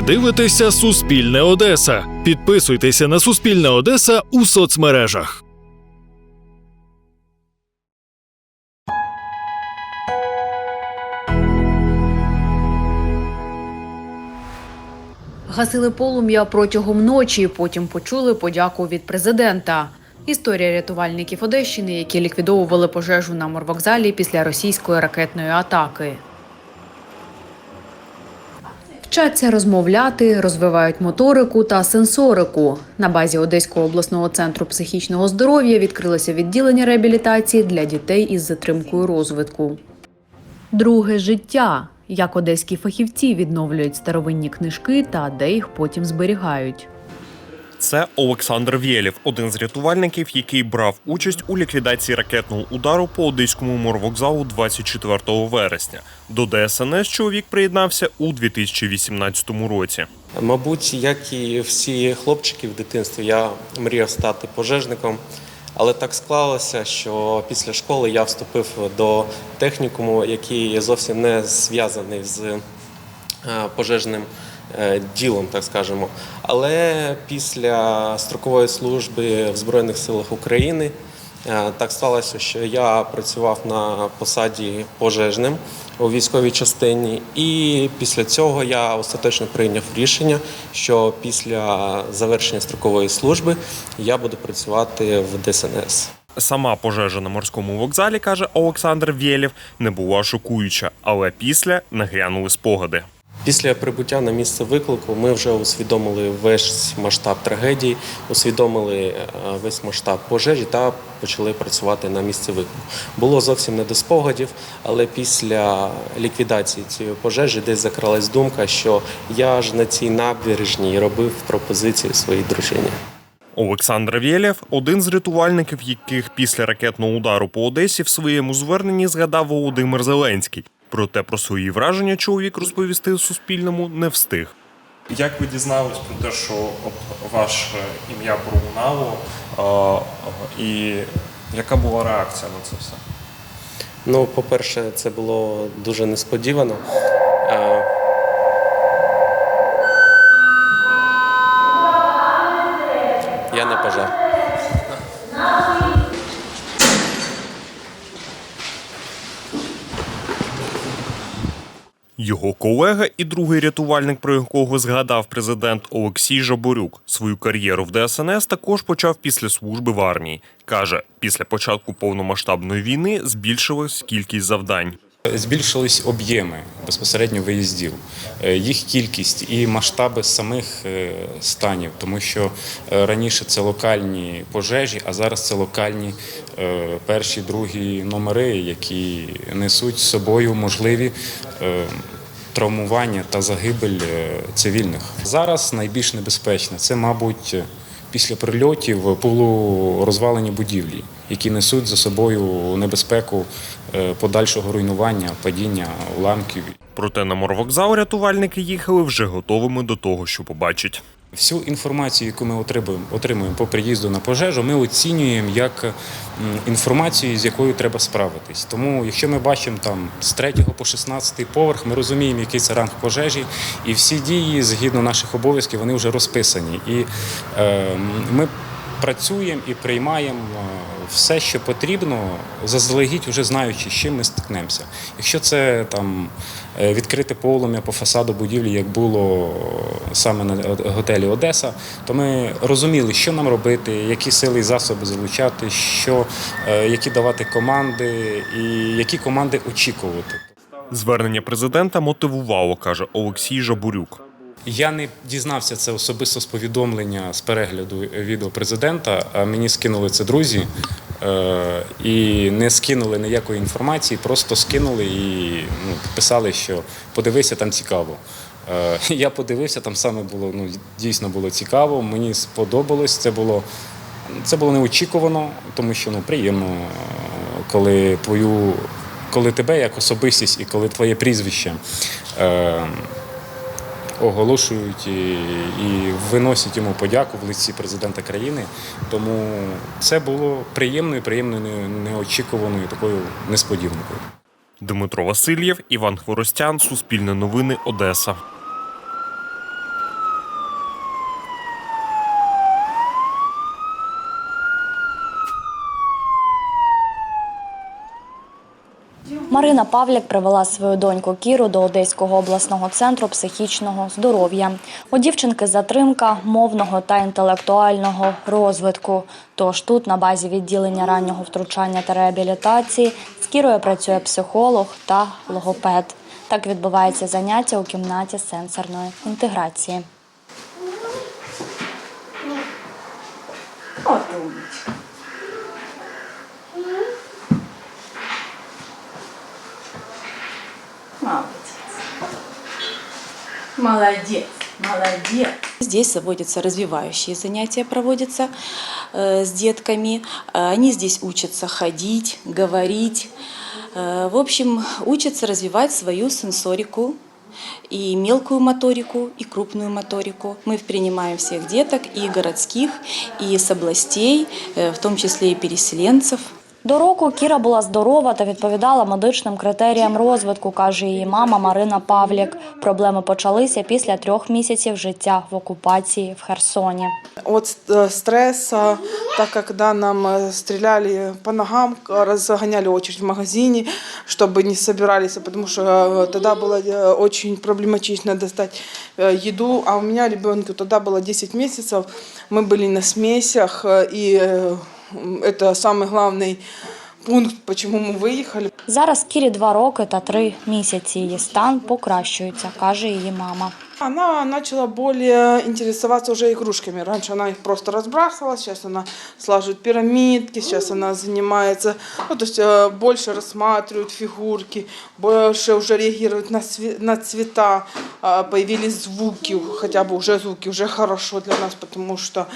Ви дивитеся Суспільне Одеса. Підписуйтеся на Суспільне Одеса у соцмережах. Гасили полум'я протягом ночі, потім почули подяку від президента. Історія рятувальників Одещини, які ліквідовували пожежу на морвокзалі після російської ракетної атаки. Вчаться розмовляти, розвивають моторику та сенсорику. На базі Одеського обласного центру психічного здоров'я відкрилося відділення реабілітації для дітей із затримкою розвитку. Друге життя. Як одеські фахівці відновлюють старовинні книжки та де їх потім зберігають. Це Олександр Вєлєв, один з рятувальників, який брав участь у ліквідації ракетного удару по одеському морвокзалу 24 вересня. До ДСНС чоловік приєднався у 2018 році. Мабуть, як і всі хлопчики в дитинстві, я мріяв стати пожежником, але так склалося, що після школи я вступив до технікуму, який зовсім не зв'язаний з е, пожежним ділом, так скажемо. Але після строкової служби в Збройних силах України е, так сталося, що я працював на посаді пожежним у військовій частині, і після цього я остаточно прийняв рішення, що після завершення строкової служби я буду працювати в ДСНС. Сама пожежа на морському вокзалі, каже Олександр Вєлєв, не була шокуюча, але після нагрянули спогади. Після прибуття на місце виклику ми вже усвідомили весь масштаб трагедії, усвідомили е, весь масштаб пожежі та почали працювати на місці виклику. Було зовсім не до спогадів, але після ліквідації цієї пожежі десь закралась думка, що я ж на цій набережній робив пропозицію своїй дружині. Олександр Вєлєв – один з рятувальників, яких після ракетного удару по Одесі в своєму зверненні згадав Володимир Зеленський. Проте про свої враження чоловік розповісти Суспільному не встиг. Як ви дізнались про те, що ваше ім'я пролунало, е, і яка була реакція на це все? Ну, по-перше, це було дуже несподівано. Е, Я не пожар. Його колега і другий рятувальник, про якого згадав президент Олексій Жаборюк, свою кар'єру в ДСНС також почав після служби в армії. Каже, після початку повномасштабної війни збільшилась кількість завдань. Збільшились об'єми безпосередньо виїздів, е, їх кількість і масштаби самих е, станів, тому що е, раніше це локальні пожежі, а зараз це локальні перші, другі номери, які несуть з собою можливі. Е, Травмування та загибель е, цивільних зараз найбільш небезпечне це, мабуть, після прильотів полурозвалені будівлі, які несуть за собою небезпеку е, подальшого руйнування, падіння уламків. Проте на морвокзал рятувальники їхали вже готовими до того, що побачать. Всю інформацію, яку ми отримуємо, отримуємо по приїзду на пожежу, ми оцінюємо як інформацію, з якою треба справитись. Тому, якщо ми бачимо там з 3 по 16 поверх, ми розуміємо, який це ранг пожежі, і всі дії згідно наших обов'язків вони вже розписані. І е, ми працюємо і приймаємо е, все, що потрібно, заздалегідь, вже знаючи, з чим ми стикнемося. Якщо це там відкрите полум'я по фасаду будівлі, як було саме на готелі Одеса, то ми розуміли, що нам робити, які сили і засоби залучати, що, е, які давати команди і які команди очікувати. Звернення президента мотивувало, каже Олексій Жабурюк. Я не дізнався це особисто з повідомлення з перегляду відео президента. А мені скинули це друзі е, і не скинули ніякої інформації, просто скинули і ну, підписали, що подивися, там цікаво. Е, Я подивився, там саме було ну, дійсно було цікаво. Мені сподобалось. Це було це було неочікувано, тому що ну приємно, е, коли твою, коли тебе як особистість і коли твоє прізвище. Е, оголошують і, і виносять йому подяку в лиці президента країни. Тому це було приємною, приємною неочікуваною такою несподіванкою. Дмитро Васильєв, Іван Хворостян, Суспільне новини, Одеса. Марина Павляк привела свою доньку Кіру до Одеського обласного центру психічного здоров'я. У дівчинки затримка мовного та інтелектуального розвитку. Тож тут, на базі відділення раннього втручання та реабілітації, з Кірою працює психолог та логопед. Так відбувається заняття у кімнаті сенсорної інтеграції. Вот Молодец. Молодец. Здесь заводятся развивающие занятия, проводятся э, с детками. Э, Они здесь учатся ходить, говорить. Э, В общем, учатся развивать свою сенсорику, и мелкую моторику, и крупную моторику. Мы принимаем всех деток, и городских, и с областей, э, в том числе и переселенцев. До року Кіра була здорова та відповідала медичним критеріям розвитку, каже її мама Марина Павляк. Проблеми почалися після трьох місяців життя в окупації в Херсоні. от э, стресса, так как да, нам э, стреляли по ногам, к- разгоняли очередь в магазине, чтобы не собирались, потому что э, тогда было э, очень проблематично достать э, еду, а у меня ребенку тогда было 10 месяцев, мы были на смесях, э, и э, м, это самый главный пункт, почему мы выехали. Зараз Кірі два роки та три місяці. Її стан покращується, каже її мама. Она начала более интересоваться уже игрушками. Раньше она их просто разбрасывала, сейчас она слаживает пирамидки, сейчас она занимается, ну, то есть э, больше рассматривает фигурки, больше уже реагирует на, цве- на цвета, А, появились звуки, хотя бы уже звуки, уже хорошо для нас, потому что а,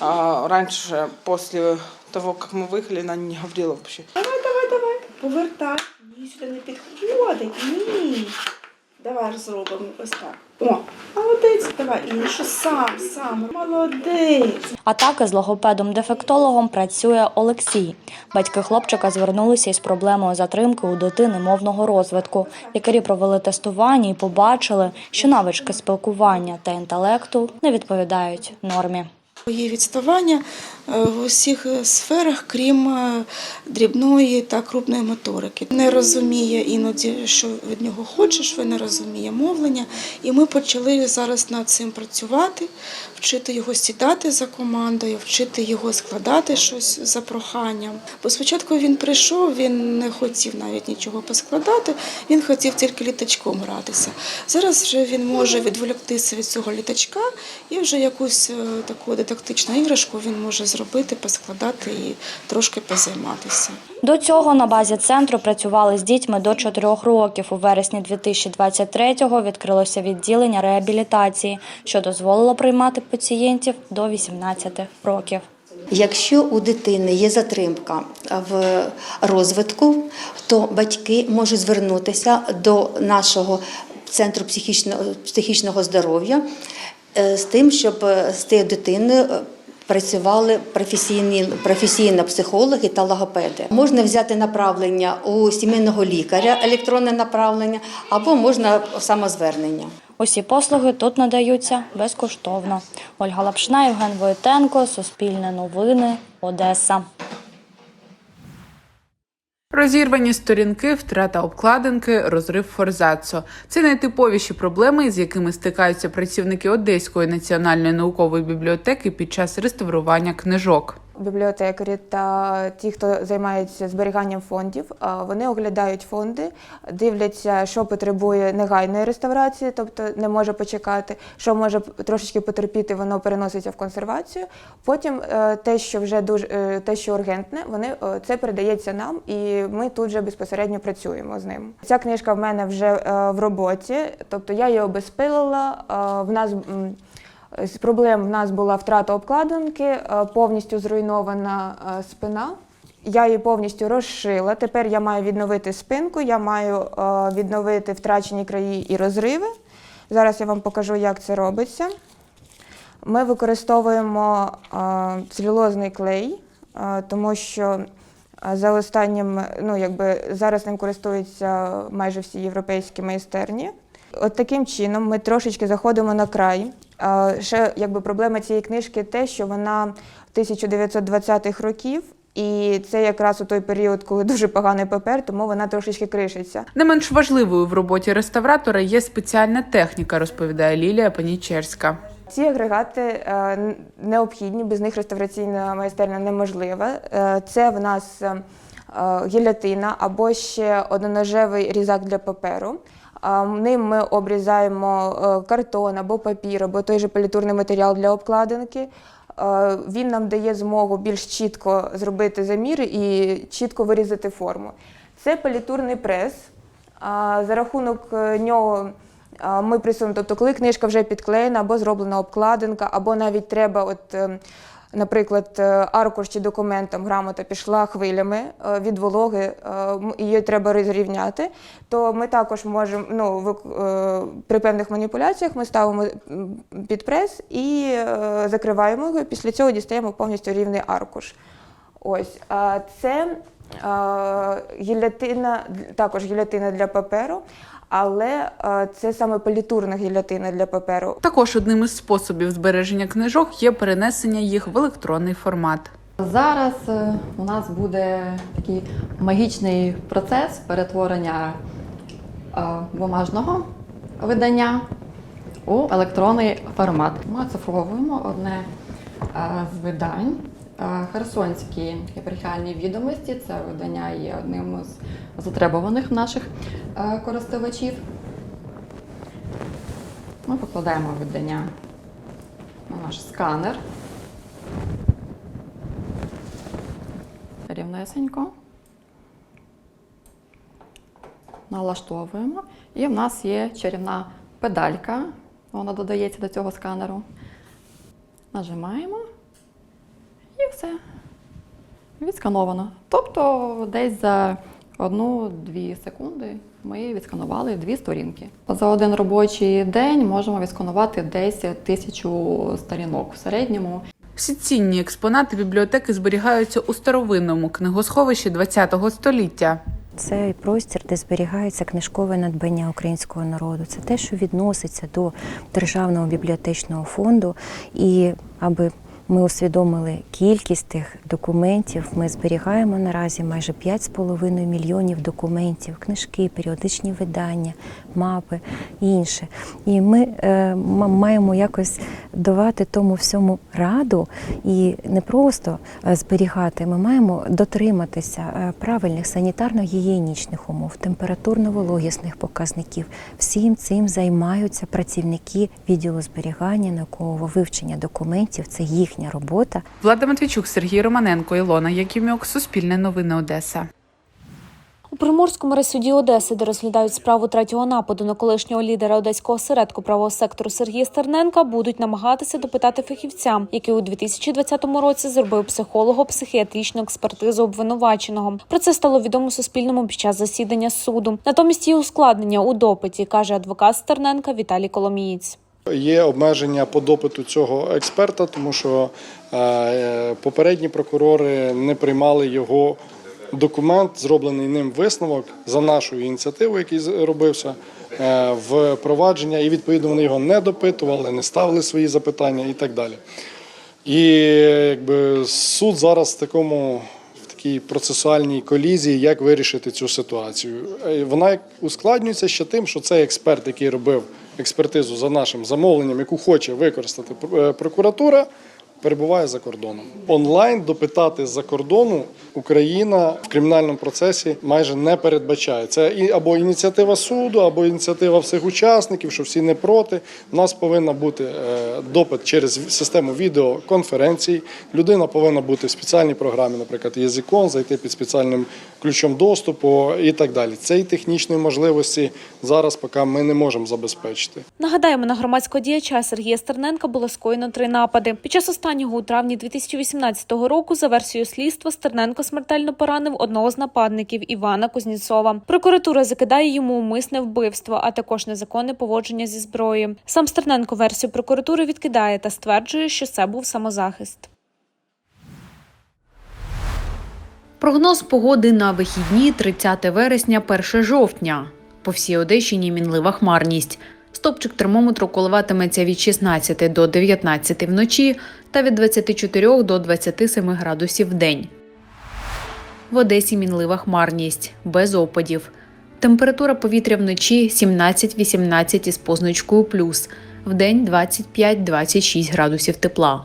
раньше, после того, как мы выехали, она не говорила вообще. Давай, давай, давай. Повертай. Ні, сюди не підходить. Ні. Давай зробимо ось так. О, молодець, давай. І що сам, сам. Молодець. А так із логопедом-дефектологом працює Олексій. Батьки хлопчика звернулися із проблемою затримки у дитини мовного розвитку. Лікарі провели тестування і побачили, що навички спілкування та інтелекту не відповідають нормі. Є відставання в усіх е, сферах, крім е, дрібної та крупної моторики. Не розуміє іноді, що від нього хочеш, він не розуміє мовлення. І ми почали зараз над цим працювати, вчити його сідати за командою, вчити його складати щось за проханням. Бо спочатку він прийшов, він не хотів навіть нічого поскладати, він хотів тільки літачком гратися. Зараз вже він може відволіктися від цього літачка і вже якусь е, таку дидактичну іграшку він може зробити, поскладати і трошки позайматися. До цього на базі центру працювали з дітьми до 4 років. У вересні 2023-го відкрилося відділення реабілітації, що дозволило приймати пацієнтів до 18 років. Якщо у дитини є затримка в розвитку, то батьки можуть звернутися до нашого центру психічного, психічного здоров'я е, з тим, щоб е, з тією дитиною е, працювали професійні, професійно психологи та логопеди. Можна взяти направлення у сімейного лікаря, електронне направлення, або можна самозвернення. Усі послуги тут надаються безкоштовно. Ольга Лапшна, Євген Войтенко, Суспільне новини, Одеса. Розірвані сторінки, втрата обкладинки, розрив форзацо це найтиповіші проблеми, з якими стикаються працівники Одеської національної наукової бібліотеки під час реставрування книжок. Бібліотекарі та ті, хто займається зберіганням фондів, вони оглядають фонди, дивляться, що потребує негайної реставрації, тобто не може почекати, що може трошечки потерпіти, воно переноситься в консервацію. Потім е, те, що вже дуже те, що ургентне, вони е, це передається нам, і ми тут вже безпосередньо працюємо з ним. Ця книжка в мене вже е, в роботі, тобто я її обезпилила. В нас проблем в нас була втрата обкладинки, е, повністю зруйнована е, спина. Я її повністю розшила. Тепер я маю відновити спинку, я маю е, відновити втрачені краї і розриви. Зараз я вам покажу, як це робиться. Ми використовуємо целюлозний клей, тому що за останнім, ну якби зараз ним користуються майже всі європейські майстерні. От таким чином ми трошечки заходимо на край. Ще якби проблема цієї книжки те, що вона 1920-х років, І це якраз у той період, коли дуже поганий папер, тому вона трошечки кришиться. Не менш важливою в роботі реставратора є спеціальна техніка, розповідає Лілія Панічерська. Ці агрегати е, необхідні, без них реставраційна майстерня неможлива. Е, Це в нас е, гілятина або ще одноножевий різак для паперу. Ним ми обрізаємо е, картон або папір, або той же політурний матеріал для обкладинки. Е, Він нам дає змогу більш чітко зробити заміри і чітко вирізати форму. Це політурний прес. За рахунок е, нього ми присунемо, тобто коли книжка вже підклеєна або зроблена обкладинка, або навіть треба, от, е, наприклад, е, аркуш чи документ, там грамота пішла хвилями е, від вологи, е, її треба розрівняти, то ми також можемо ну, при певних маніпуляціях ми ставимо під прес і закриваємо його, і після цього дістаємо повністю рівний аркуш. Ось це гілятина, також гілятина для паперу, але а, це саме політурна гілятина для паперу. Також одним із способів збереження книжок є перенесення їх в електронний формат. Зараз е, у нас буде такий магічний процес перетворення е, бумажного видання у електронний формат. Ми оцифровуємо одне е, з видань. Е, Херсонські єпархіальні відомості це видання є одним з затребуваних наших е, користувачів. Ми покладаємо видання на наш сканер. рівнесенько. Налаштовуємо. І в нас є чарівна педалька. Вона додається до цього сканеру. Нажимаємо і все. Відскановано. Тобто десь за одну-дві секунди ми відсканували дві сторінки. За один робочий день можемо відсканувати десь тисячу сторінок в середньому. Всі цінні експонати бібліотеки зберігаються у старовинному книгосховищі ХХ століття. Це простір, де зберігається книжкове надбання українського народу. Це те, що відноситься до державного бібліотечного фонду. І аби ми усвідомили кількість тих документів, ми зберігаємо наразі майже 5,5 мільйонів документів, книжки, періодичні видання, мапи і інше. І ми е, маємо якось давати тому всьому раду і не просто е, зберігати, ми маємо дотриматися е, правильних санітарно-гігієнічних умов, температурно-вологісних показників. Всім цим займаються працівники відділу зберігання, наукового вивчення документів. Це їхня робота. Влада Матвійчук, Сергій Романенко, Ілона Якимюк, Суспільне новини Одеса. У Приморському райсуді Одеси, де розглядають справу третього нападу на колишнього лідера одеського осередку правого сектору Сергія Стерненка, будуть намагатися допитати фахівця, який у 2020 році зробив психолого-психіатричну експертизу обвинуваченого. Про це стало відомо Суспільному під час засідання суду. Натомість є ускладнення у допиті, каже адвокат Стерненка Віталій Коломієць. Є обмеження по допиту цього експерта, тому що е, попередні прокурори не приймали його документ, зроблений ним висновок за нашою ініціативою, який робився е, в провадження, і відповідно вони його не допитували, не ставили свої запитання і так далі. І якби суд зараз в такому в такій процесуальній колізії, як вирішити цю ситуацію. Е, Вона ускладнюється ще тим, що цей експерт, який робив експертизу за нашим замовленням, яку хоче використати е, прокуратура, перебуває за кордоном. Онлайн допитати з-за кордону Україна в кримінальному процесі майже не передбачає. Це або ініціатива суду, або ініціатива всіх учасників, що всі не проти. У нас повинна бути е, допит через систему відеоконференцій. Людина повинна бути в спеціальній програмі, наприклад, язикон, зайти під спеціальним ключом доступу і так далі. Цієї технічної можливості зараз поки ми не можемо забезпечити. Нагадаємо, на громадського діяча Сергія Стерненка було скоєно три напади. Під час останнього у травні 2018 року, за версією слідства, Стерненко смертельно поранив одного з нападників Івана Кузнєцова. Прокуратура закидає йому умисне вбивство, а також незаконне поводження зі зброєю. Сам Стерненко версію прокуратури відкидає та стверджує, що це був самозахист. Прогноз погоди на вихідні 30 вересня, 1 жовтня. По всій Одещині мінлива хмарність. Стопчик термометру коливатиметься від 16 до 19 вночі та від 24 до 27 градусів в день. В Одесі мінлива хмарність, без опадів. Температура повітря вночі 17-18 із позначкою плюс, вдень 25-26 градусів тепла.